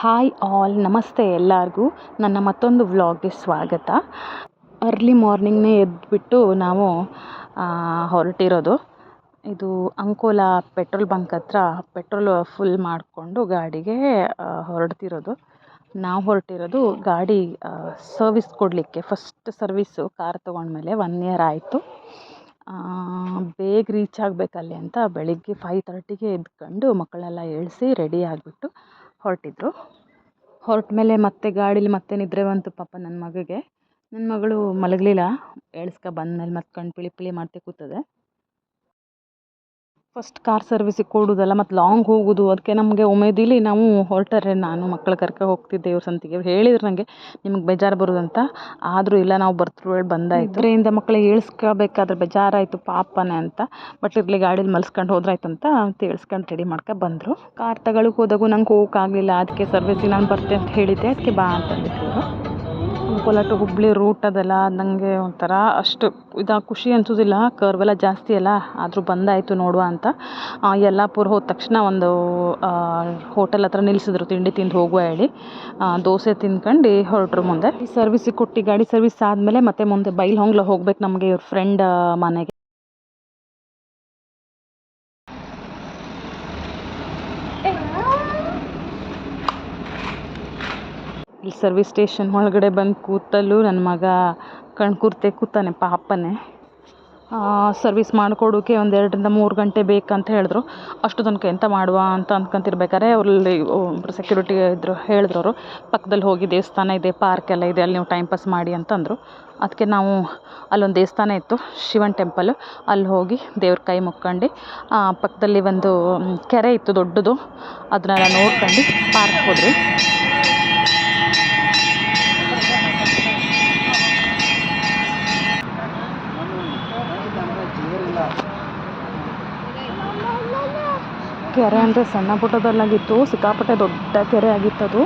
Hi all, ನಮಸ್ತೆ ಎಲ್ಲರಿಗೂ. ನನ್ನ ಮತ್ತೊಂದು ವ್ಲಾಗ್ಗೆ ಸ್ವಾಗತ. ಅರ್ಲಿ ಮಾರ್ನಿಂಗ್ನೇ ಎದ್ದುಬಿಟ್ಟು ನಾವು ಹೊರಟಿರೋದು. ಇದು ಅಂಕೋಲಾ ಪೆಟ್ರೋಲ್ ಬಂಕ್ ಹತ್ರ ಪೆಟ್ರೋಲ್ ಫುಲ್ ಮಾಡಿಕೊಂಡು ಗಾಡಿಗೆ ಹೊರಡ್ತಿರೋದು. ನಾವು ಹೊರಟಿರೋದು ಗಾಡಿ ಸರ್ವಿಸ್ ಕೊಡಲಿಕ್ಕೆ. ಫಸ್ಟ್ ಸರ್ವಿಸ್ಸು ಕಾರ್ ತೊಗೊಂಡ್ಮೇಲೆ ಒನ್ ಇಯರ್ ಆಯಿತು. ಬೇಗ ರೀಚ್ ಆಗಬೇಕಲ್ಲಿ ಅಂತ ಬೆಳಿಗ್ಗೆ ಫೈವ್ ತರ್ಟಿಗೆ ಎದ್ಕೊಂಡು ಮಕ್ಕಳೆಲ್ಲ ಏಳಿಸಿ ರೆಡಿ ಆಗಿಬಿಟ್ಟು ಹೊರಟಿದ್ರು. ಹೊರಟ ಮೇಲೆ ಮತ್ತೆ ಗಾಡೀಲಿ ಮತ್ತೆ ನಿದ್ರೆ ಬಂತು ಪಾಪ ನನ್ನ ಮಗಗೆ. ನನ್ನ ಮಗಳು ಮಲಗಲಿಲ್ಲ. ಏಳ್ಸ್ಕೊ ಬಂದಮೇಲೆ ಮತ್ತೆ ಕಣ್ಣು ಪಿಳಿ ಪಿಳಿ ಮಾಡ್ತಾ ಕೂತದೆ. ಫಸ್ಟ್ ಕಾರ್ ಸರ್ವಿಸಿಗೆ ಕೊಡೋದಲ್ಲ, ಮತ್ತು ಲಾಂಗ್ ಹೋಗುದು ಅದಕ್ಕೆ ನಮಗೆ ಉಮೇದಿಲಿ ನಾವು ಹೊರಟರೆ ನಾನು ಮಕ್ಳು ಕರ್ಕೊ ಹೋಗ್ತಿದ್ದೆ ಇವ್ರ ಸಂತಿಗೆ. ಹೇಳಿದ್ರು ನನಗೆ ನಿಮ್ಗೆ ಬೇಜಾರು ಬರೋದಂತ? ಆದರೂ ಇಲ್ಲ, ನಾವು ಬರ್ತಿರುವಾಗ ಬಂದಾಯಿತು. ಇದರಿಂದ ಮಕ್ಳು ಇಳಿಸ್ಕೋಬೇಕಾದ್ರೆ ಬೇಜಾರಾಯಿತು ಪಾಪನೇ ಅಂತ, ಬಟ್ ಇರಲಿ, ಗಾಡೀಲಿ ಮಲ್ಸ್ಕೊಂಡು ಹೋದ್ರಾಯ್ತಂತ ಅಂತ ಇಳಿಸ್ಕೊಂಡು ರೆಡಿ ಮಾಡ್ಕೊ ಬಂದರು. ಕಾರ್ ತಗೊಳಕ್ಕೆ ಹೋದಾಗೂ ನಂಗೆ ಹೋಗೋಕ್ಕಾಗಲಿಲ್ಲ ಅದಕ್ಕೆ ಸರ್ವಿಸಿಗೆ ನಾನು ಬರ್ತೆ ಅಂತ ಹೇಳಿದ್ದೆ ಅದಕ್ಕೆ ಬಾ ಅಂತಂದಿದ್ರು ಅಂಕೋಲ ಟು ಹುಬ್ಳಿ ರೂಟ್ ಅದೆಲ್ಲ ನನಗೆ ಒಂಥರ ಅಷ್ಟು ಇದು ಖುಷಿ ಅನಿಸೋದಿಲ್ಲ ಕರ್ವೆಲ್ಲ ಜಾಸ್ತಿ ಅಲ್ಲ, ಆದರೂ ಬಂದಾಯಿತು ನೋಡುವ ಅಂತ. ಯಲ್ಲಾಪುರ ಹೋದ ತಕ್ಷಣ ಒಂದು ಹೋಟೆಲ್ ಹತ್ರ ನಿಲ್ಲಿಸಿದ್ರು ತಿಂಡಿ ತಿಂದು ಹೋಗುವ ಹೇಳಿ. ದೋಸೆ ತಿಂದ್ಕೊಂಡು ಹೊರಟ್ರು ಮುಂದೆ. ಸರ್ವಿಸಿಗೆ ಕೊಟ್ಟು ಗಾಡಿ ಸರ್ವಿಸ್ ಆದಮೇಲೆ ಮತ್ತೆ ಮುಂದೆ ಬೈಲಹೊಂಗ್ಲ ಹೋಗ್ಬೇಕು ನಮಗೆ ಇವ್ರ ಫ್ರೆಂಡ್ ಮನೆಗೆ. ಇಲ್ಲಿ ಸರ್ವಿಸ್ ಸ್ಟೇಷನ್ ಒಳಗಡೆ ಬಂದು ಕೂತಲ್ಲೂ ನನ್ನ ಮಗ ಕಣ್ ಕುರ್ತೆ ಕೂತಾನೆ, ಪಾಪನೇ. ಸರ್ವಿಸ್ ಮಾಡಿಕೊಡೋಕೆ ಒಂದು ಎರಡರಿಂದ ಮೂರು ಗಂಟೆ ಬೇಕಂತ ಹೇಳಿದ್ರು. ಅಷ್ಟು ತನಕ ಎಂತ ಮಾಡುವ ಅಂತ ಅಂದ್ಕೊಂತಿರ್ಬೇಕಾದ್ರೆ ಅವರಲ್ಲಿ ಒಬ್ಬರು ಸೆಕ್ಯೂರಿಟಿ ಇದ್ದರು ಹೇಳಿದ್ರು ಅವರು, ಪಕ್ಕದಲ್ಲಿ ಹೋಗಿ ದೇವಸ್ಥಾನ ಇದೆ ಪಾರ್ಕ್ ಎಲ್ಲ ಇದೆ, ಅಲ್ಲಿ ನೀವು ಟೈಮ್ ಪಾಸ್ ಮಾಡಿ ಅಂತಂದರು ಅದಕ್ಕೆ ನಾವು ಅಲ್ಲೊಂದು ದೇವಸ್ಥಾನ ಇತ್ತು, ಶಿವನ್ ಟೆಂಪಲ್ ಅಲ್ಲಿ ಹೋಗಿ ದೇವ್ರ ಕೈ ಮುಕ್ಕೊಂಡು ಪಕ್ಕದಲ್ಲಿ ಒಂದು, ಕೆರೆ ಇತ್ತು ದೊಡ್ಡದು. ಅದನ್ನೆಲ್ಲ ನೋಡ್ಕೊಂಡು ಪಾರ್ಕ್ ಹೋದ್ವಿ. ಕೆರೆ ಅಂದರೆ ಸಣ್ಣ ಪುಟ್ಟದಲ್ಲಾಗಿತ್ತು, ಸಿಕ್ಕಾಪಟ್ಟೆ ದೊಡ್ಡ ಕೆರೆ ಆಗಿತ್ತು ಅದು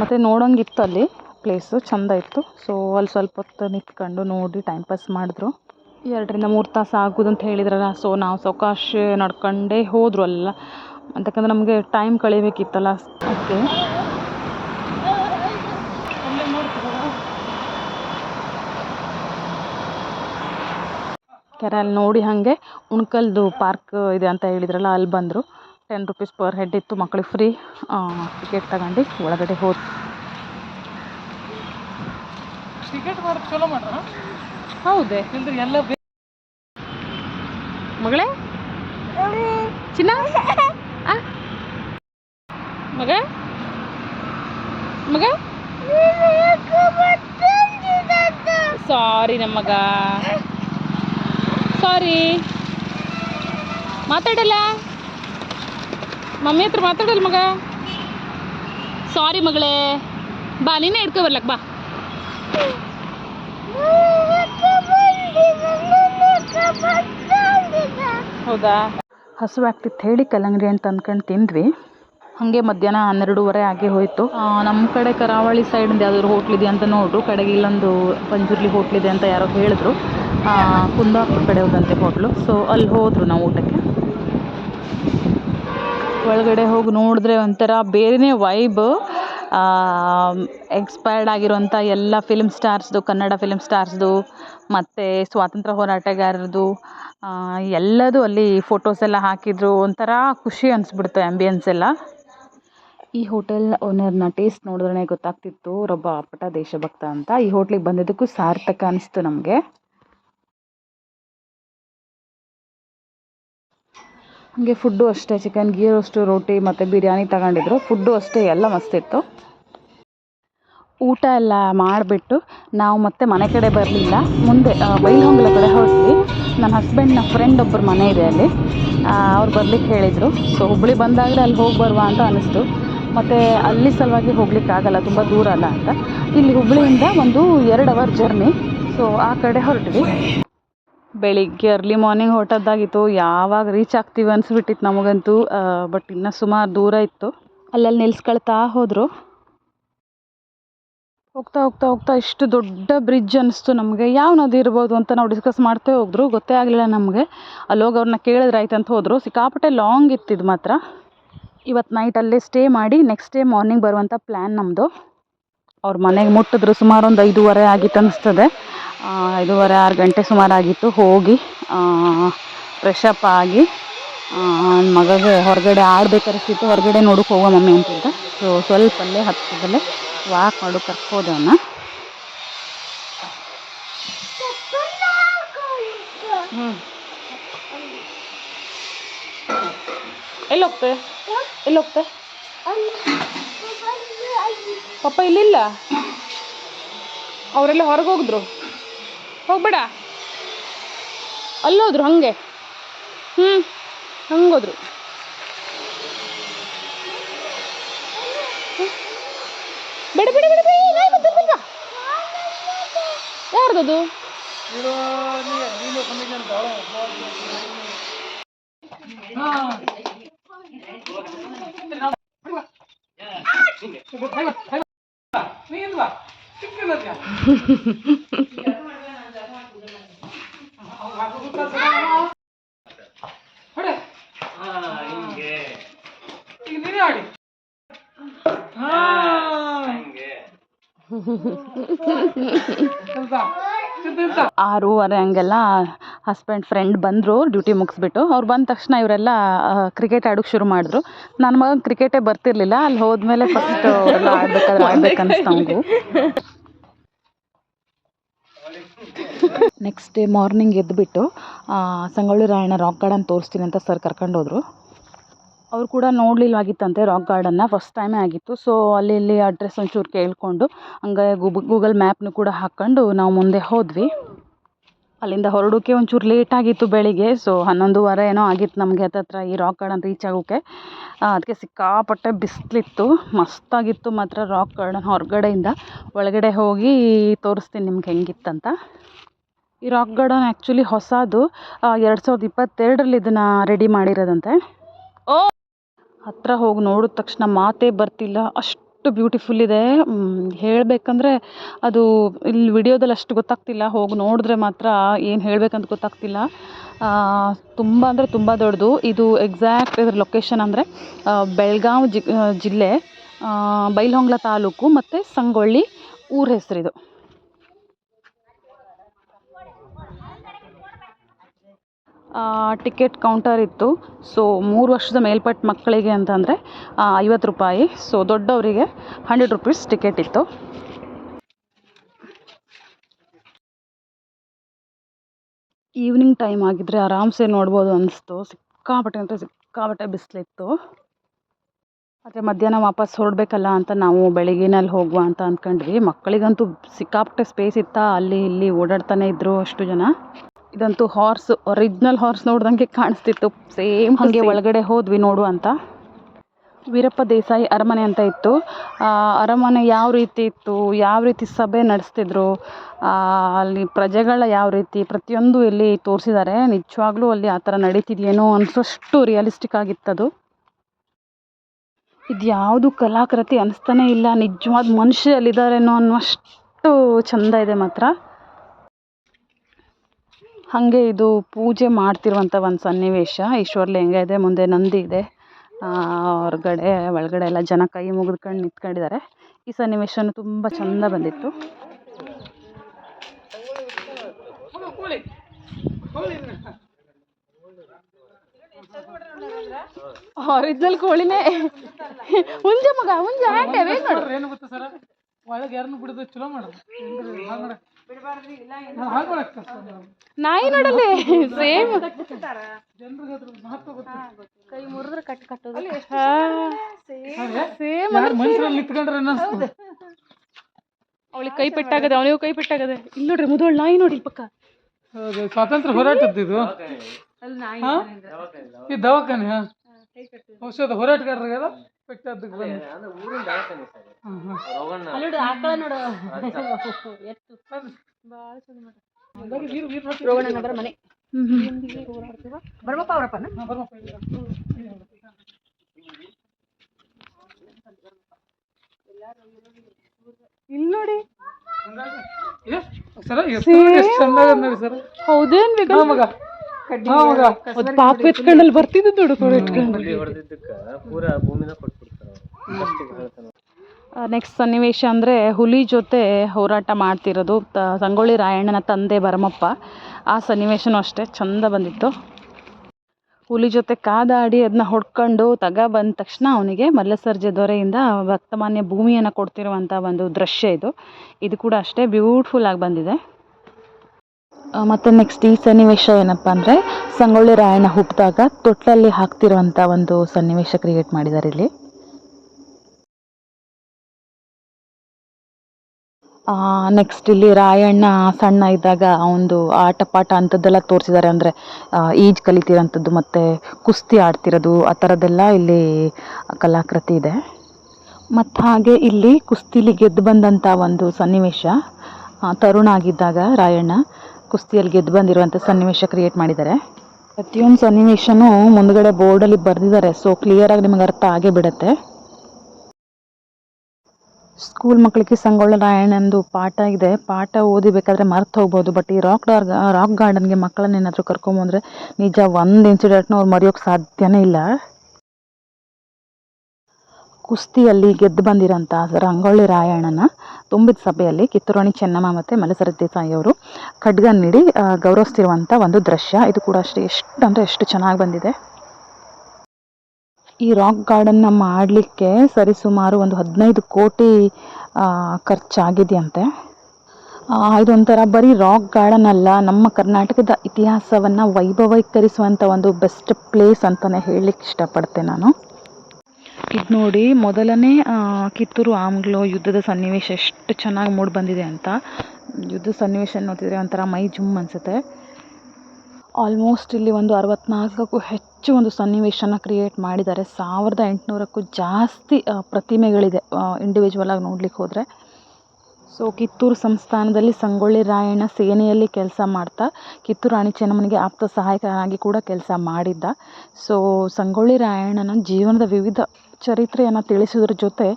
ಮತ್ತು ನೋಡೋಂಗಿತ್ತು ಅಲ್ಲಿ ಪ್ಲೇಸು ಚಂದ ಇತ್ತು. ಸೊ ಅಲ್ಲಿ ಸ್ವಲ್ಪ ಹೊತ್ತು ನಿಂತ್ಕೊಂಡು ನೋಡಿ ಟೈಮ್ ಪಾಸ್ ಮಾಡಿದ್ರು. ಎರಡರಿಂದ ಮೂರು ತಾಸು ಆಗೋದು ಅಂತ ಹೇಳಿದ್ರಲ್ಲ ಸೊ ನಾವು ಸಾವಕಾಶ ನಡ್ಕೊಂಡೇ ಹೋದರು ಅಲ್ಲ ಅಂತಕ್ಕಂದ್ರೆ ನಮಗೆ ಟೈಮ್ ಕಳಿಬೇಕಿತ್ತಲ್ಲ. ಅದಕ್ಕೆ ಕೆರೆ ಅಲ್ಲಿ ನೋಡಿ ಹಾಗೆ ಉಣ್ಕಲ್ದು ಪಾರ್ಕ್ ಇದೆ ಅಂತ ಹೇಳಿದ್ರಲ್ಲ ಅಲ್ಲಿ ಬಂದರು. ಟೆನ್ ರುಪೀಸ್ ಪರ್ ಹೆಡ್ ಇತ್ತು ಮಕ್ಳಿಗೆ ಫ್ರೀ ಟಿಕೆಟ್ ತಗೊಂಡು ಒಳಗಡೆ ಹೋದ. ಹೌದೇ. ಎಲ್ಲ ಮಗಳೇ? ಚಿನ್ನ? ಆ? ಮಗ ಮಗ ಸಾರಿ ನಮ್ಮ ಮಗ ಸಾರಿ ಮಾತಾಡಲ್ಲ? ಮಮ್ಮಿ ಹತ್ರ ಮಾತಾಡಲ್ಲ ಮಗ? ಸಾರಿ ಮಗಳೇ. ಬಾ ನೀನೆ ಹಿಡ್ಕೊ ಬರ್ಲಕ್ ಬಾ. ಹೌದಾ? ಹಸು ಆಗ್ತಿತ್ತು ಹೇಳಿ ಕಲ್ಲಂಗಡಿ ಅಂತ ಅಂದ್ಕೊಂಡು ತಿಂದ್ವಿ. ಹಾಗೆ ಮಧ್ಯಾಹ್ನ ಹನ್ನೆರಡೂವರೆ ಆಗಿ ಹೋಯಿತು. ನಮ್ಮ ಕಡೆ ಕರಾವಳಿ ಸೈಡ್ ಯಾವ್ದಾದ್ರು ಹೋಟ್ಲ್ ಇದೆ ಅಂತ ನೋಡ್ರು. ಕಡೆಗೆ ಇಲ್ಲೊಂದು ಪಂಜುರ್ಲಿ ಹೋಟ್ಲಿದೆ ಅಂತ ಯಾರೋ ಹೇಳಿದ್ರು. ಕುಂದಾಪುರ ಕಡೆ ಹೋದಂತೆ ಹೋಟ್ಲು. ಸೊ ಅಲ್ಲಿ ಹೋದರು ನಾವು ಊಟಕ್ಕೆ. ಒಳಗಡೆ ಹೋಗಿ ನೋಡಿದ್ರೆ ಒಂಥರ ಬೇರೆಯೇ ವೈಬ್ ಎಕ್ಸ್ಪೈರ್ಡ್ ಆಗಿರೋಂಥ ಎಲ್ಲ ಫಿಲ್ಮ್ ಸ್ಟಾರ್ಸ್ದು ಕನ್ನಡ ಫಿಲ್ಮ್ ಸ್ಟಾರ್ಸ್ದು ಮತ್ತು ಸ್ವಾತಂತ್ರ್ಯ ಹೋರಾಟಗಾರರದು ಎಲ್ಲದೂ ಅಲ್ಲಿ ಫೋಟೋಸ್ ಎಲ್ಲ ಹಾಕಿದ್ರು. ಒಂಥರ ಖುಷಿ ಅನಿಸ್ಬಿಡ್ತು ಆ್ಯಂಬಿಯನ್ಸ್ ಎಲ್ಲ. ಈ ಹೋಟೆಲ್ ಓನರ್ನ ಟೇಸ್ಟ್ ನೋಡಿದ್ರೆ ಗೊತ್ತಾಗ್ತಿತ್ತು ಅವರೊಬ್ಬ ಅಪ್ಪಟ ದೇಶಭಕ್ತ ಅಂತ. ಈ ಹೋಟ್ಲಿಗೆ ಬಂದಿದ್ದಕ್ಕೂ ಸಾರ್ಥಕ ಅನಿಸ್ತು ನಮಗೆ. ಹಾಗೆ ಫುಡ್ಡು ಅಷ್ಟೇ ಚಿಕನ್ ಗೀ ರೋಸ್ಟು ರೋಟಿ ಮತ್ತು ಬಿರಿಯಾನಿ ತಗೊಂಡಿದ್ರು. ಫುಡ್ಡು ಅಷ್ಟೇ, ಎಲ್ಲ ಮಸ್ತಿತ್ತು ಊಟ ಎಲ್ಲ ಮಾಡಿಬಿಟ್ಟು ನಾವು ಮತ್ತೆ ಮನೆ ಕಡೆ ಬರಲಿಲ್ಲ. ಮುಂದೆ ಬೈಲಹೊಂಗಲ ಕಡೆ ಹೊರಟ್ವಿ. ನನ್ನ ಹಸ್ಬೆಂಡ್ನ ಫ್ರೆಂಡ್ ಒಬ್ಬರು ಮನೆ ಇದೆ ಅಲ್ಲಿ. ಅವ್ರು ಬರ್ಲಿಕ್ಕೆ ಹೇಳಿದರು. ಸೊ ಹುಬ್ಳಿ ಬಂದಾಗಲೇ ಅಲ್ಲಿ ಹೋಗಿ ಬರುವ ಅಂತ ಅನ್ನಿಸ್ತು ಮತ್ತು ಅಲ್ಲಿ ಸಲುವಾಗಿ ಹೋಗ್ಲಿಕ್ಕಾಗಲ್ಲ ತುಂಬ ದೂರ ಅಲ್ಲ ಅಂತ. ಇಲ್ಲಿ ಹುಬ್ಬಳ್ಳಿಯಿಂದ ಒಂದು ಎರಡು ಅವರ್ ಜರ್ನಿ ಸೊ ಆ ಕಡೆ ಹೊರಟ್ವಿ. ಬೆಳಿಗ್ಗೆ ಅರ್ಲಿ ಮಾರ್ನಿಂಗ್ ಹೊರಟದ್ದಾಗಿತ್ತು. ಯಾವಾಗ ರೀಚ್ ಆಗ್ತೀವಿ ಅನಿಸ್ಬಿಟ್ಟಿತ್ತು ನಮಗಂತೂ. ಬಟ್ ಇನ್ನೂ ಸುಮಾರು ದೂರ ಇತ್ತು. ಅಲ್ಲಲ್ಲಿ ನಿಲ್ಸ್ಕೊಳ್ತಾ ಹೋದರು. ಹೋಗ್ತಾ ಹೋಗ್ತಾ ಹೋಗ್ತಾ ಇಷ್ಟು ದೊಡ್ಡ ಬ್ರಿಡ್ಜ್ ಅನ್ನಿಸ್ತು ನಮಗೆ. ಯಾವ ನದಿ ಇರ್ಬೋದು ಅಂತ ನಾವು ಡಿಸ್ಕಸ್ ಮಾಡ್ತೇ ಹೋದ್ರು. ಗೊತ್ತೇ ಆಗಲಿಲ್ಲ ನಮಗೆ. ಅಲ್ಲಿ ಹೋಗಿ ಅವ್ರನ್ನ ಕೇಳಿದ್ರೆ ಆಯ್ತು ಅಂತ ಹೋದರು. ಸಿಕ್ಕಾಪಟ್ಟೆ ಲಾಂಗ್ ಇತ್ತು ಇದು ಮಾತ್ರ. ಇವತ್ತು ನೈಟ್ ಅಲ್ಲೇ ಸ್ಟೇ ಮಾಡಿ ನೆಕ್ಸ್ಟ್ ಡೇ ಮಾರ್ನಿಂಗ್ ಬರುವಂಥ ಪ್ಲ್ಯಾನ್ ನಮ್ಮದು ಅವ್ರ ಮನೆಗೆ ಮುಟ್ಟಿದ್ರು ಸುಮಾರು ಒಂದು ಐದೂವರೆ ಆಗಿತ್ತು ಅನಿಸ್ತದೆ. ಐದೂವರೆ, ಆರು ಗಂಟೆ ಸುಮಾರಾಗಿತ್ತು. ಹೋಗಿ ಫ್ರೆಶ್ ಅಪ್ ಆಗಿ ಮಗಗೆ ಹೊರಗಡೆ ಆಡ್ಬೇಕಾರಿಸ್ತಿತ್ತು ಹೊರಗಡೆ ನೋಡಕ್ಕೆ ಹೋಗೋ ಮಮ್ಮಿ ಅಂತಿದ್ದೆ. ಸೊ ಸ್ವಲ್ಪ ಅಲ್ಲೇ ಹತ್ತಿರದಲ್ಲೇ ವಾಕ್ ಮಾಡು ಕರ್ಕೋದೆ ಅವನ್ನ ಹ್ಞೂ ಎಲ್ಲಿ ಹೋಗ್ತೆ ಎಲ್ಲಿ ಹೋಗ್ತೆ ಪಪ್ಪ ಇಲ್ಲಿಲ್ಲ. ಅವರೆಲ್ಲ ಹೊರಗೆ ಹೋಗಿದ್ರು. ಹೋಗ್ಬೇಡ. ಅಲ್ಲೋದ್ರು ಹಂಗೆ. ಹ್ಞೂ ಹಂಗೋದ್ರು ಬೇಡ ಬೇಡ ಯಾರ್ದದು ನೀನ್ ಬಾ ಚಿಕ್ಕದಕ್ಕ ಹೊಡೆ ಈಗ ನೀನೇ ಆಡಿ ಹಾ ಕೆಲ್ಸ ಕೆಲ್ಸ ಆರೂವರೆ ಹಂಗೆಲ್ಲ ಹಸ್ಬೆಂಡ್ ಫ್ರೆಂಡ್ ಬಂದರು ಡ್ಯೂಟಿ ಮುಗಿಸ್ಬಿಟ್ಟು. ಅವ್ರು ಬಂದ ತಕ್ಷಣ ಇವರೆಲ್ಲ ಕ್ರಿಕೆಟ್ ಆಡೋಕೆ ಶುರು ಮಾಡಿದ್ರು. ನನ್ನ ಮಗ ಕ್ರಿಕೆಟೇ ಬರ್ತಿರ್ಲಿಲ್ಲ. ಅಲ್ಲಿ ಹೋದ್ಮೇಲೆ ಫಸ್ಟ್ ಆಡ್ಬೇಕಾದ್ರೆ ಆಡ್ಬೇಕು ಅನಿಸ್ತು ನೆಕ್ಸ್ಟ್ ಡೇ ಮಾರ್ನಿಂಗ್ ಎದ್ದುಬಿಟ್ಟು ಸಂಗೊಳ್ಳಿ ರಾಯಣ್ಣ ರಾಕ್ ಗಾರ್ಡನ್ ತೋರಿಸ್ತೀನಿ ಅಂತ ಸರ್ ಕರ್ಕೊಂಡು ಅವರು ಕೂಡ ನೋಡಲಿಲ್ವಾಗಿತ್ತಂತೆ ರಾಕ್ ಗಾರ್ಡನ್ನ ಫಸ್ಟ್ ಟೈಮೇ ಆಗಿತ್ತು. ಸೊ ಅಲ್ಲಿ ಇಲ್ಲಿ ಅಡ್ರೆಸ್ ಒಂಚೂರು ಕೇಳಿಕೊಂಡು, ಹಂಗೆ ಗೂಗಲ್ ಮ್ಯಾಪ್ನು ಕೂಡ ಹಾಕ್ಕೊಂಡು ನಾವು ಮುಂದೆ ಹೋದ್ವಿ. ಅಲ್ಲಿಂದ ಹೊರಡೋಕೆ ಒಂಚೂರು ಲೇಟ್ ಆಗಿತ್ತು ಬೆಳಿಗ್ಗೆ. ಸೊ ಹನ್ನೊಂದುವರೆ ಏನೋ ಆಗಿತ್ತು ನಮಗೆ ಹತ್ತತ್ರ ಈ ರಾಕ್ ಗಾರ್ಡನ್ ರೀಚ್ ಆಗೋಕ್ಕೆ ಅದಕ್ಕೆ ಸಿಕ್ಕಾಪಟ್ಟೆ ಬಿಸಿಲಿತ್ತು. ಮಸ್ತಾಗಿತ್ತು ಮಾತ್ರ ರಾಕ್ ಗಾರ್ಡನ್ ಹೊರಗಡೆಯಿಂದ. ಒಳಗಡೆ ಹೋಗಿ ತೋರಿಸ್ತೀನಿ ನಿಮ್ಗೆ ಹೆಂಗಿತ್ತಂತ. ಈ ರಾಕ್ ಗಾರ್ಡನ್ ಆ್ಯಕ್ಚುಲಿ ಹೊಸದು ಎರಡು ಸಾವಿರದ ಇಪ್ಪತ್ತೆರಡರಲ್ಲಿ ಇದನ್ನು ರೆಡಿ ಮಾಡಿರೋದಂತೆ. ಓ! ಹತ್ತಿರ ಹೋಗಿ ನೋಡಿದ ತಕ್ಷಣ ಮಾತೇ ಬರ್ತಿಲ್ಲ. ಅಷ್ಟು ಬ್ಯೂಟಿಫುಲ್ ಇದೆ. ಹೇಳಬೇಕಂದ್ರೆ ಅದು ಇಲ್ಲಿ ವಿಡಿಯೋದಲ್ಲಿ ಅಷ್ಟು ಗೊತ್ತಾಗ್ತಿಲ್ಲ. ಹೋಗಿ ನೋಡಿದ್ರೆ ಮಾತ್ರ ಏನು ಹೇಳಬೇಕಂತ ಗೊತ್ತಾಗ್ತಿಲ್ಲ. ತುಂಬ ಅಂದರೆ ತುಂಬ ದೊಡ್ಡದು. ಇದು ಎಕ್ಸಾಕ್ಟ್ ಇದ್ರ ಲೊಕೇಶನ್ ಅಂದರೆ ಬೆಳಗಾವಿ ಜಿ ಜಿಲ್ಲೆ ಬೈಲಹೊಂಗಲ ತಾಲೂಕು ಮತ್ತು ಸಂಗೊಳ್ಳಿ ಊರ ಹೆಸರಿದು. ಟಿಕೆಟ್ ಕೌಂಟರ್ ಇತ್ತು. ಸೊ ಮೂರು ವರ್ಷದ ಮೇಲ್ಪಟ್ಟ ಮಕ್ಕಳಿಗೆ ಅಂತಂದರೆ ಐವತ್ತು ರೂಪಾಯಿ. ಸೊ ದೊಡ್ಡವರಿಗೆ ಹಂಡ್ರೆಡ್ ರುಪೀಸ್ ಟಿಕೆಟ್ ಇತ್ತು. ಈವ್ನಿಂಗ್ ಟೈಮ್ ಆಗಿದ್ರೆ ಆರಾಮ್ಸೆ ನೋಡ್ಬೋದು ಅನಿಸ್ತು. ಸಿಕ್ಕಾಪಟ್ಟೆ ಅಂದರೆ ಸಿಕ್ಕಾಪಟ್ಟೆ ಬಿಸಿಲಿತ್ತು. ಆದರೆ ಮಧ್ಯಾಹ್ನ ವಾಪಸ್ ಹೊರಡಬೇಕಲ್ಲ ಅಂತ ನಾವು ಬೆಳಿಗ್ಗೆನಲ್ಲಿ ಹೋಗುವ ಅಂತ ಅಂದ್ಕೊಂಡ್ವಿ ಮಕ್ಕಳಿಗಂತೂ ಸಿಕ್ಕಾಪಟ್ಟೆ ಸ್ಪೇಸ್ ಇತ್ತಾ? ಅಲ್ಲಿ, ಇಲ್ಲಿ ಓಡಾಡ್ತಾನೆ ಇದ್ದರು ಅಷ್ಟು ಜನ. ಇದಂತೂ ಹಾರ್ಸ್ ಒರಿಜಿನಲ್ ಹಾರ್ಸ್ ನೋಡ್ದಂಗೆ ಕಾಣಿಸ್ತಿತ್ತು. ಸೇಮ್ ಹಾಗೆ ಒಳಗಡೆ ಹೋದ್ವಿ ನೋಡು ಅಂತ. ವೀರಪ್ಪ ದೇಸಾಯಿ ಅರಮನೆ ಅಂತ ಇತ್ತು. ಅರಮನೆ ಯಾವ ರೀತಿ ಇತ್ತು? ಯಾವ ರೀತಿ ಸಭೆ ನಡೆಸ್ತಿದ್ರು? ಅಲ್ಲಿ ಪ್ರಜೆಗಳ ಯಾವ ರೀತಿ? ಪ್ರತಿಯೊಂದು ಇಲ್ಲಿ ತೋರಿಸಿದ್ದಾರೆ. ನಿಜವಾಗ್ಲೂ ಅಲ್ಲಿ ಆ ಥರ ನಡೀತಿದೆಯೇನೋ ಅನಿಸೋಷ್ಟು ರಿಯಲಿಸ್ಟಿಕ್ ಆಗಿತ್ತದು. ಇದು ಯಾವುದು ಕಲಾಕೃತಿ ಅನಿಸ್ತಾನೆ ಇಲ್ಲ. ನಿಜವಾದ ಮನುಷ್ಯ ಅಲ್ಲಿದ್ದಾರೇನೋ ಅನ್ನುವಷ್ಟು ಚೆಂದ ಇದೆ ಮಾತ್ರ. ಹಾಗೆ ಇದು ಪೂಜೆ ಮಾಡ್ತಿರುವಂಥ ಒಂದು ಸನ್ನಿವೇಶ. ಈಶ್ವರ ಲಿಂಗ ಇದೆ ಮುಂದೆ ನಂದಿ ಇದೆ. ಹೊರಗಡೆ ಒಳಗಡೆ ಎಲ್ಲ ಜನ ಕೈ ಮುಗಿದ್ಕೊಂಡು ನಿಂತ್ಕೊಂಡಿದ್ದಾರೆ. ಈ ಸನ್ನಿವೇಶನೂ ತುಂಬ ಚೆಂದ ಬಂದಿತ್ತು. ಒರಿಜಿನಲ್ ಕೋಳಿನೇ. ಹುಂಜ ಮಗ ಹುಂಜ ಆಟೆ ಗೊತ್ತಾ ಸರ? ಒಳಗೆ ಯಾರನ್ನು ಬಿಡೋದು ಚಲೋ ಮಾಡೋದು ನಾಯಿ ನೋಡಲ್ಲಿ ಸೇಮ್ ಜನರಿಗೆ ಅದ್ರ ಮಹತ್ವ ಗೊತ್ತು. ಕೈ ಮುರಿದ್ರೆ ಕಟ್ ಕಟ್ಟೋದು. ಸೇಮ್ ಅವಳಿಗೆ ಕೈ ಪೆಟ್ಟಾಗದೆ ಅವನಿಗೂ ಕೈ ಪೆಟ್ಟಾಗದೆ. ಇಲ್ಲಿ ನೋಡ್ರಿ ಮುದೋಳ್ ನಾಯಿ ನೋಡಿ ಪಕ್ಕ. ಹೌದು ಸ್ವಾತಂತ್ರ್ಯ ಹೋರಾಟದ್ದು ಇದು? ಹಾ? ಈ ದವಾಖಾನೆ ಔಷಧ ಔಷಧ ಬಂದು. ನೋಡಿ ಚಂದ ನೋಡಿ. ಹೌದೇನ್ ಮಗ. ಪಾಪ ಎತ್ಕೊಂಡಲ್ಲಿ ಬರ್ತಿದ್ದು ದುಡ್ಕೊಂಡು ಇಟ್ಕೊಂಡು ಹೊಡೆದಿದ್ದಕ್ಕೆ ಪೂರಾ ಭೂಮಿನ ನೆಕ್ಸ್ಟ್ ಸನ್ನಿವೇಶ ಅಂದರೆ ಹುಲಿ ಜೊತೆ ಹೋರಾಟ ಮಾಡ್ತಿರೋದು, ತ, ಸಂಗೊಳ್ಳಿ ರಾಯಣ್ಣನ ತಂದೆ ಭರಮಪ್ಪ. ಆ ಸನ್ನಿವೇಶನೂ ಅಷ್ಟೇ, ಚಂದ ಬಂದಿತ್ತು. ಹುಲಿ ಜೊತೆ ಕಾದಾಡಿ ಅದನ್ನ ಹೊಡ್ಕೊಂಡು ತಗ ಬಂದ ತಕ್ಷಣ ಅವನಿಗೆ ಮಲ್ಲಸರ್ಜೆ ದೊರೆಯಿಂದ ವರ್ತಮಾನ್ಯ ಭೂಮಿಯನ್ನು ಕೊಡ್ತಿರುವಂಥ ಒಂದು ದೃಶ್ಯ ಇದು. ಇದು ಕೂಡ ಅಷ್ಟೇ ಬ್ಯೂಟಿಫುಲ್ ಆಗಿ ಬಂದಿದೆ. ಮತ್ತು ನೆಕ್ಸ್ಟ್ ಈ ಸನ್ನಿವೇಶ ಏನಪ್ಪ ಅಂದರೆ, ಸಂಗೊಳ್ಳಿ ರಾಯಣ್ಣ ಹುಟ್ಟಿದಾಗ ತೊಟ್ಟಲಲ್ಲಿ ಹಾಕ್ತಿರುವಂಥ ಒಂದು ಸನ್ನಿವೇಶ ಕ್ರಿಯೇಟ್ ಮಾಡಿದ್ದಾರೆ ಇಲ್ಲಿ. ನೆಕ್ಸ್ಟ್ ಇಲ್ಲಿ ರಾಯಣ್ಣ ಸಣ್ಣ ಇದ್ದಾಗ ಒಂದು ಆಟ ಪಾಠ ಅಂಥದ್ದೆಲ್ಲ ತೋರಿಸಿದ್ದಾರೆ ಅಂದರೆ ಈಜ್ ಕಲಿತಿರೋಂಥದ್ದು ಮತ್ತು ಕುಸ್ತಿ ಆಡ್ತಿರೋದು, ಆ ಥರದ್ದೆಲ್ಲ ಇಲ್ಲಿ ಕಲಾಕೃತಿ ಇದೆ. ಮತ್ತು ಹಾಗೆ ಇಲ್ಲಿ ಕುಸ್ತಿಲಿ ಗೆದ್ದು ಬಂದಂಥ ಒಂದು ಸನ್ನಿವೇಶ ತರುಣ ಆಗಿದ್ದಾಗ ರಾಯಣ್ಣ ಕುಸ್ತಿಯಲ್ಲಿ ಗೆದ್ದು ಬಂದಿರುವಂಥ ಸನ್ನಿವೇಶ ಕ್ರಿಯೇಟ್ ಮಾಡಿದ್ದಾರೆ. ಪ್ರತಿಯೊಂದು ಸನ್ನಿವೇಶನೂ ಮುಂದ್ಗಡೆ ಬೋರ್ಡಲ್ಲಿ ಬರೆದಿದ್ದಾರೆ ಸೊ ಕ್ಲಿಯರಾಗಿ ನಿಮಗೆ ಅರ್ಥ ಆಗೇ ಬಿಡುತ್ತೆ. ಸ್ಕೂಲ್ ಮಕ್ಕಳಿಗೆ ಸಂಗೊಳ್ಳ ರಾಯಣ್ಣಂದು ಪಾಠ ಇದೆ. ಪಾಠ ಓದಿಬೇಕಾದ್ರೆ ಮರ್ತು ಹೋಗ್ಬೋದು. ಬಟ್ ಈ ರಾಕ್ ಡಾರ್ ರಾಕ್ ಗಾರ್ಡನ್ಗೆ ಮಕ್ಕಳನ್ನ ಏನಾದರೂ ಕರ್ಕೊಂಬಂದ್ರೆ ನಿಜ ಒಂದು ಇನ್ಸಿಡೆಂಟ್ನ ಅವ್ರು ಮರೆಯೋಕ್ಕೆ ಸಾಧ್ಯನೇ ಇಲ್ಲ. ಕುಸ್ತಿಯಲ್ಲಿ ಗೆದ್ದು ಬಂದಿರೋಂಥ ರಂಗೊಳ್ಳಿ ರಾಯಣ್ಣನ ತುಂಬಿದ ಸಭೆಯಲ್ಲಿ ಕಿತ್ತೂರಾಣಿ ಚೆನ್ನಮ್ಮ ಮತ್ತು ಮಲಸರ ದೇಸಾಯಿ ಅವರು ಖಡ್ಗ ನೀಡಿ ಗೌರವಿಸ್ತಿರುವಂಥ ಒಂದು ದೃಶ್ಯ. ಇದು ಕೂಡ ಅಷ್ಟೇ ಎಷ್ಟು ಅಂದರೆ ಎಷ್ಟು ಚೆನ್ನಾಗಿ ಬಂದಿದೆ. ಈ ರಾಕ್ ಗಾರ್ಡನ್ನ ಮಾಡಲಿಕ್ಕೆ ಸರಿಸುಮಾರು ಒಂದು ಹದಿನೈದು ಕೋಟಿ ಖರ್ಚಾಗಿದೆಯಂತೆ. ಇದೊಂಥರ ಬರೀ ರಾಕ್ ಗಾರ್ಡನ್ ಅಲ್ಲ, ನಮ್ಮ ಕರ್ನಾಟಕದ ಇತಿಹಾಸವನ್ನು ವೈಭವೀಕರಿಸುವಂಥ ಒಂದು ಬೆಸ್ಟ್ ಪ್ಲೇಸ್ ಅಂತಲೇ ಹೇಳಲಿಕ್ಕೆ ಇಷ್ಟಪಡ್ತೆ ನಾನು. ಇದು ನೋಡಿ ಮೊದಲನೇ ಕಿತ್ತೂರು ಆಮ್ಗ್ಲೋ ಯುದ್ಧದ ಸನ್ನಿವೇಶ ಎಷ್ಟು ಚೆನ್ನಾಗಿ ಮೂಡಿ ಬಂದಿದೆ ಅಂತ. ಯುದ್ಧ ಸನ್ನಿವೇಶ ನೋಡಿದ್ರೆ ಒಂಥರ ಮೈ ಜುಮ್ ಅನಿಸುತ್ತೆ. ಆಲ್ಮೋಸ್ಟ್ ಇಲ್ಲಿ ಒಂದು ಅರವತ್ನಾಲ್ಕಕ್ಕೂ ಹೆಚ್ಚು ಒಂದು ಸನ್ನಿವೇಶನ ಕ್ರಿಯೇಟ್ ಮಾಡಿದ್ದಾರೆ. ಸಾವಿರದ ಎಂಟುನೂರಕ್ಕೂ ಜಾಸ್ತಿ ಪ್ರತಿಮೆಗಳಿದೆ ಇಂಡಿವಿಜುವಲ್ ಆಗಿ ನೋಡ್ಲಿಕ್ಕೆ ಹೋದರೆ. ಸೊ ಕಿತ್ತೂರು ಸಂಸ್ಥಾನದಲ್ಲಿ ಸಂಗೊಳ್ಳಿ ರಾಯಣ್ಣ ಸೇನೆಯಲ್ಲಿ ಕೆಲಸ ಮಾಡ್ತಾ, ಕಿತ್ತೂರು ರಾಣಿ ಚೆನ್ನಮ್ಮನಿಗೆ ಆಪ್ತ ಸಹಾಯಕನಾಗಿ ಕೂಡ ಕೆಲಸ ಮಾಡಿದ್ದ. ಸೊ ಸಂಗೊಳ್ಳಿ ರಾಯಣ್ಣನ ಜೀವನದ ವಿವಿಧ ಚರಿತ್ರೆಯನ್ನು ತಿಳಿಸೋದ್ರ ಜೊತೆ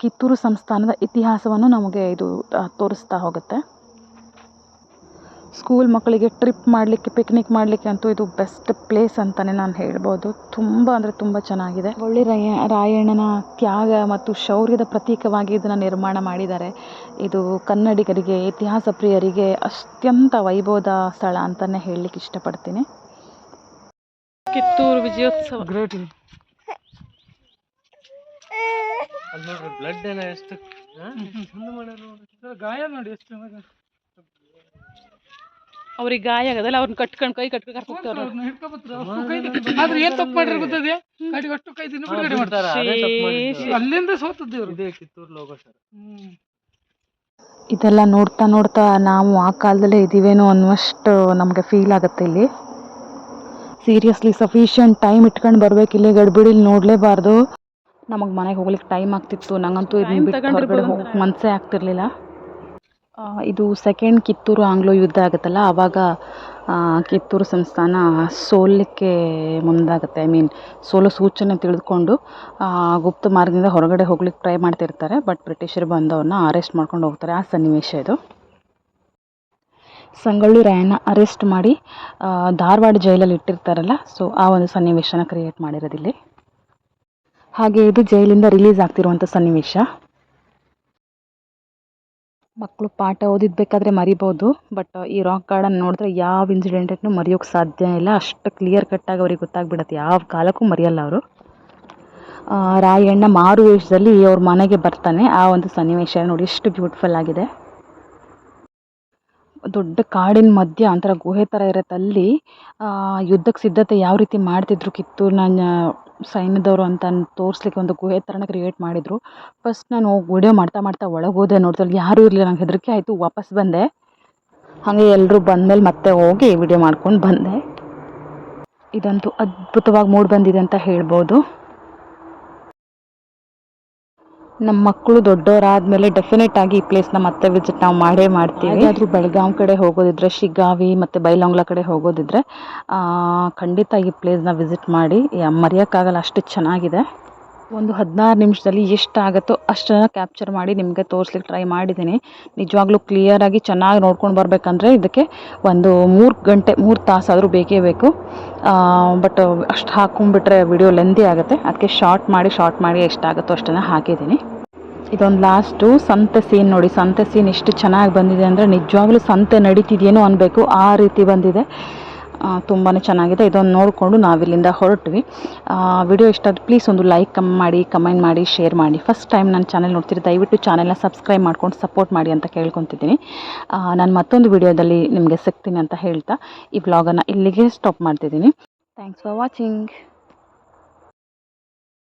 ಕಿತ್ತೂರು ಸಂಸ್ಥಾನದ ಇತಿಹಾಸವನ್ನು ನಮಗೆ ಇದು ತೋರಿಸ್ತಾ ಹೋಗುತ್ತೆ. ಸ್ಕೂಲ್ ಮಕ್ಕಳಿಗೆ ಟ್ರಿಪ್ ಮಾಡಲಿಕ್ಕೆ ಪಿಕ್ನಿಕ್ ಮಾಡಲಿಕ್ಕೆ ಅಂತೂ ಇದು ಬೆಸ್ಟ್ ಪ್ಲೇಸ್ ಅಂತಲೇ ನಾನು ಹೇಳ್ಬೋದು. ತುಂಬ ಅಂದರೆ ತುಂಬ ಚೆನ್ನಾಗಿದೆ. ಒಳ್ಳೆ ರಾಯ ರಾಯಣ್ಣನ ತ್ಯಾಗ ಮತ್ತು ಶೌರ್ಯದ ಪ್ರತೀಕವಾಗಿ ಇದನ್ನು ನಿರ್ಮಾಣ ಮಾಡಿದ್ದಾರೆ. ಇದು ಕನ್ನಡಿಗರಿಗೆ ಇತಿಹಾಸ ಪ್ರಿಯರಿಗೆ ಅತ್ಯಂತ ವೈಭವದ ಸ್ಥಳ ಅಂತಲೇ ಹೇಳಲಿಕ್ಕೆ ಇಷ್ಟಪಡ್ತೀನಿ. ಕಿತ್ತೂರು ವಿಜಯೋತ್ಸವ. ಗ್ರೇಟ್ ಅಲ್ಲಿ ನೋಡ್ರಿ ಬ್ಲಡ್ ಎಲ್ಲ ಎಷ್ಟು ಗಾಯ ನೋಡಿ ಎಷ್ಟು ಚೆನ್ನಾಗಿ ಅವ್ರಿಗೆ ಗಾಯ ಆಗದಲ್ಲ ಅವ್ರನ್ನ ಕಟ್ಕೊಂಡು ಕೈ ಕಟ್ಕೊಂಡು ಕರ್ಕೊಂಡು ಕೈ ತಿ- ಆದ್ರೆ ಏನ್ ತಪ್ಪು ಮಾಡಿರ ಗೊತ್ತದೆ ಗಾಡಿಗೆ ಅಷ್ಟು ಕೈ ತಿನ್ನು ಬಿಡುಗಡೆ ಮಾಡ್ತಾರೆ. ಅಲ್ಲಿಂದ ಸೋತದ್ದು ಇವ್ರು. ಇದೇ ಕಿತ್ತೂರ್ ಲೋಗೋ ಸರ್. ಇದೆಲ್ಲ ನೋಡ್ತಾ ನೋಡ್ತಾ ನಾವು ಆ ಕಾಲದಲ್ಲೇ ಇದ್ದೀವೇನೋ ಅನ್ನುವಷ್ಟು ನಮಗೆ ಫೀಲ್ ಆಗುತ್ತೆ ಇಲ್ಲಿ. ಸೀರಿಯಸ್ಲಿ ಸಫಿಷಿಯಂಟ್ ಟೈಮ್ ಇಟ್ಕೊಂಡು ಬರ್ಬೇಕು ಇಲ್ಲಿ ಗಡ್ಬಿಡಿಲಿ ನೋಡಲೇಬಾರ್ದು. ನಮಗೆ ಮನೆಗೆ ಹೋಗ್ಲಿಕ್ಕೆ ಟೈಮ್ ಆಗ್ತಿತ್ತು. ನಂಗಂತೂ ಇದನ್ನ ಬಿಟ್ಟು ಹೊರಗಡೆ ಹೋಗಕ್ಕೆ ಮನಸ್ಸೇ ಆಗ್ತಿರ್ಲಿಲ್ಲ. ಇದು ಸೆಕೆಂಡ್ ಕಿತ್ತೂರು ಆಂಗ್ಲೋ ಯುದ್ಧ ಆಗುತ್ತಲ್ಲ ಆವಾಗ ಕಿತ್ತೂರು ಸಂಸ್ಥಾನ ಸೋಲಿಕ್ಕೆ ಮುಂದಾಗುತ್ತೆ. ಐ ಮೀನ್ ಸೋಲು ಸೂಚನೆ ತಿಳಿದುಕೊಂಡು ಗುಪ್ತ ಮಾರ್ಗದಿಂದ ಹೊರಗಡೆ ಹೋಗ್ಲಿಕ್ಕೆ ಟ್ರೈ ಮಾಡ್ತಿರ್ತಾರೆ ಬಟ್ ಬ್ರಿಟಿಷರು ಬಂದು ಅವ್ರನ್ನ ಅರೆಸ್ಟ್ ಮಾಡ್ಕೊಂಡು ಹೋಗ್ತಾರೆ. ಆ ಸನ್ನಿವೇಶ ಇದು. ಸಂಗೊಳ್ಳಿ ರಾಯನ ಅರೆಸ್ಟ್ ಮಾಡಿ ಧಾರವಾಡ ಜೈಲಲ್ಲಿ ಇಟ್ಟಿರ್ತಾರಲ್ಲ ಸೊ ಆ ಒಂದು ಸನ್ನಿವೇಶನ ಕ್ರಿಯೇಟ್ ಮಾಡಿರೋದಿಲ್ಲಿ. ಹಾಗೆ ಇದು ಜೈಲಿಂದ ರಿಲೀಸ್ ಆಗ್ತಿರುವಂಥ ಸನ್ನಿವೇಶ. ಮಕ್ಕಳು ಪಾಠ ಓದಿದ್ಬೇಕಾದ್ರೆ ಮರಿಬೋದು ಬಟ್ ಈ ರಾಕ್ ಗಾರ್ಡನ್ ನೋಡಿದ್ರೆ ಯಾವ ಇನ್ಸಿಡೆಂಟನ್ನು ಮರೆಯೋಕ್ಕೆ ಸಾಧ್ಯ ಇಲ್ಲ. ಅಷ್ಟು ಕ್ಲಿಯರ್ ಕಟ್ಟಾಗಿ ಅವ್ರಿಗೆ ಗೊತ್ತಾಗ್ಬಿಡತ್ತೆ. ಯಾವ ಕಾಲಕ್ಕೂ ಮರೆಯಲ್ಲ ಅವರು. ರಾಯಣ್ಣ ಮಾರು ವೇಷದಲ್ಲಿ ಅವ್ರ ಮನೆಗೆ ಬರ್ತಾನೆ. ಆ ಒಂದು ಸನ್ನಿವೇಶ ನೋಡಿ ಎಷ್ಟು ಬ್ಯೂಟಿಫುಲ್ ಆಗಿದೆ. ದೊಡ್ಡ ಕಾಡಿನ ಮಧ್ಯ ಒಂಥರ ಗುಹೆ ಥರ ಇರುತ್ತೆ ಅಲ್ಲಿ ಯುದ್ಧಕ್ಕೆ ಸಿದ್ಧತೆ ಯಾವ ರೀತಿ ಮಾಡ್ತಿದ್ರು ಕಿತ್ತೂರಿನ ಸೈನ್ಯದವರು ಅಂತ ತೋರಿಸ್ಲಿಕ್ಕೆ ಒಂದು ಗುಹೆ ಥರನೇ ಕ್ರಿಯೇಟ್ ಮಾಡಿದರು. ಫಸ್ಟ್ ನಾನು ವಿಡಿಯೋ ಮಾಡ್ತಾ ಮಾಡ್ತಾ ಒಳಗೆ ಹೋದೆ ನೋಡಿದ್ರೆ ಯಾರೂ ಇರಲಿಲ್ಲ, ನಂಗೆ ಹೆದರಿಕೆ ಆಯಿತು, ವಾಪಸ್ ಬಂದೆ. ಹಾಗೆ ಎಲ್ಲರೂ ಬಂದಮೇಲೆ ಮತ್ತೆ ಹೋಗಿ ವಿಡಿಯೋ ಮಾಡ್ಕೊಂಡು ಬಂದೆ. ಇದಂತೂ ಅದ್ಭುತವಾಗಿ ಮೂಡಿ ಬಂದಿದೆ ಅಂತ ಹೇಳ್ಬೋದು. ನಮ್ಮ ಮಕ್ಕಳು ದೊಡ್ಡವರಾದ್ಮೇಲೆ ಡೆಫಿನೆಟ್ ಆಗಿ ಈ ಪ್ಲೇಸ್ನ ಮತ್ತೆ ವಿಸಿಟ್ ನಾವು ಮಾಡೇ ಮಾಡ್ತೀವಿ. ಆದರೂ ಬೆಳಗಾಂ ಕಡೆ ಹೋಗೋದಿದ್ರೆ, ಶಿಗ್ಗಾವಿ ಮತ್ತು ಬೈಲಾಂಗ್ಲಾ ಕಡೆ ಹೋಗೋದಿದ್ರೆ ಖಂಡಿತ ಈ ಪ್ಲೇಸ್ನ ವಿಸಿಟ್ ಮಾಡಿ ಮರೆಯೋಕ್ಕಾಗಲ್ಲ, ಅಷ್ಟು ಚೆನ್ನಾಗಿದೆ. ಒಂದು ಹದಿನಾರು ನಿಮಿಷದಲ್ಲಿ ಎಷ್ಟಾಗುತ್ತೋ ಅಷ್ಟನ್ನು ಕ್ಯಾಪ್ಚರ್ ಮಾಡಿ ನಿಮಗೆ ತೋರಿಸ್ಲಿಕ್ಕೆ ಟ್ರೈ ಮಾಡಿದ್ದೀನಿ ನಿಜವಾಗ್ಲೂ ಕ್ಲಿಯರಾಗಿ ಚೆನ್ನಾಗಿ ನೋಡ್ಕೊಂಡು ಬರಬೇಕಂದ್ರೆ ಇದಕ್ಕೆ ಒಂದು ಮೂರು ಗಂಟೆ, ಮೂರು ತಾಸಾದರೂ ಬೇಕೇ ಬೇಕು. ಬಟ್ ಅಷ್ಟು ಹಾಕೊಂಡ್ಬಿಟ್ರೆ ವಿಡಿಯೋ ಲೆಂದಿ ಆಗುತ್ತೆ. ಅದಕ್ಕೆ ಶಾರ್ಟ್ ಮಾಡಿ ಶಾರ್ಟ್ ಮಾಡಿ ಎಷ್ಟಾಗುತ್ತೋ ಅಷ್ಟನ್ನು ಹಾಕಿದ್ದೀನಿ ಇದೊಂದು ಲಾಸ್ಟು ಸಂತೆ ಸೀನ್ ನೋಡಿ. ಸಂತೆ ಸೀನ್ ಎಷ್ಟು ಚೆನ್ನಾಗಿ ಬಂದಿದೆ ಅಂದರೆ ನಿಜವಾಗ್ಲೂ ಸಂತೆ ನಡೀತಿದೆಯೇನೋ ಅನ್ಬೇಕು. ಆ ರೀತಿ ಬಂದಿದೆ. ತುಂಬಾ ಚೆನ್ನಾಗಿದೆ. ಇದೊಂದು ನೋಡಿಕೊಂಡು ನಾವಿಲ್ಲಿಂದ ಹೊರಟ್ವಿ. ವಿಡಿಯೋ ಇಷ್ಟ ಆದರೆ ಪ್ಲೀಸ್ ಒಂದು ಲೈಕ್ ಕಮ್ ಮಾಡಿ ಕಮೆಂಟ್ ಮಾಡಿ ಶೇರ್ ಮಾಡಿ. ಫಸ್ಟ್ ಟೈಮ್ ನನ್ನ ಚಾನಲ್ ನೋಡ್ತೀರಿ ದಯವಿಟ್ಟು ಚಾನೆಲ್ನ ಸಬ್ಸ್ಕ್ರೈಬ್ ಮಾಡ್ಕೊಂಡು ಸಪೋರ್ಟ್ ಮಾಡಿ ಅಂತ ಕೇಳ್ಕೊತಿದ್ದೀನಿ. ನಾನು ಮತ್ತೊಂದು ವಿಡಿಯೋದಲ್ಲಿ ನಿಮಗೆ ಸಿಗ್ತೀನಿ ಅಂತ ಹೇಳ್ತಾ ಈ ಬ್ಲಾಗನ್ನು ಇಲ್ಲಿಗೆ ಸ್ಟಾಪ್ ಮಾಡ್ತಿದ್ದೀನಿ. Thanks for watching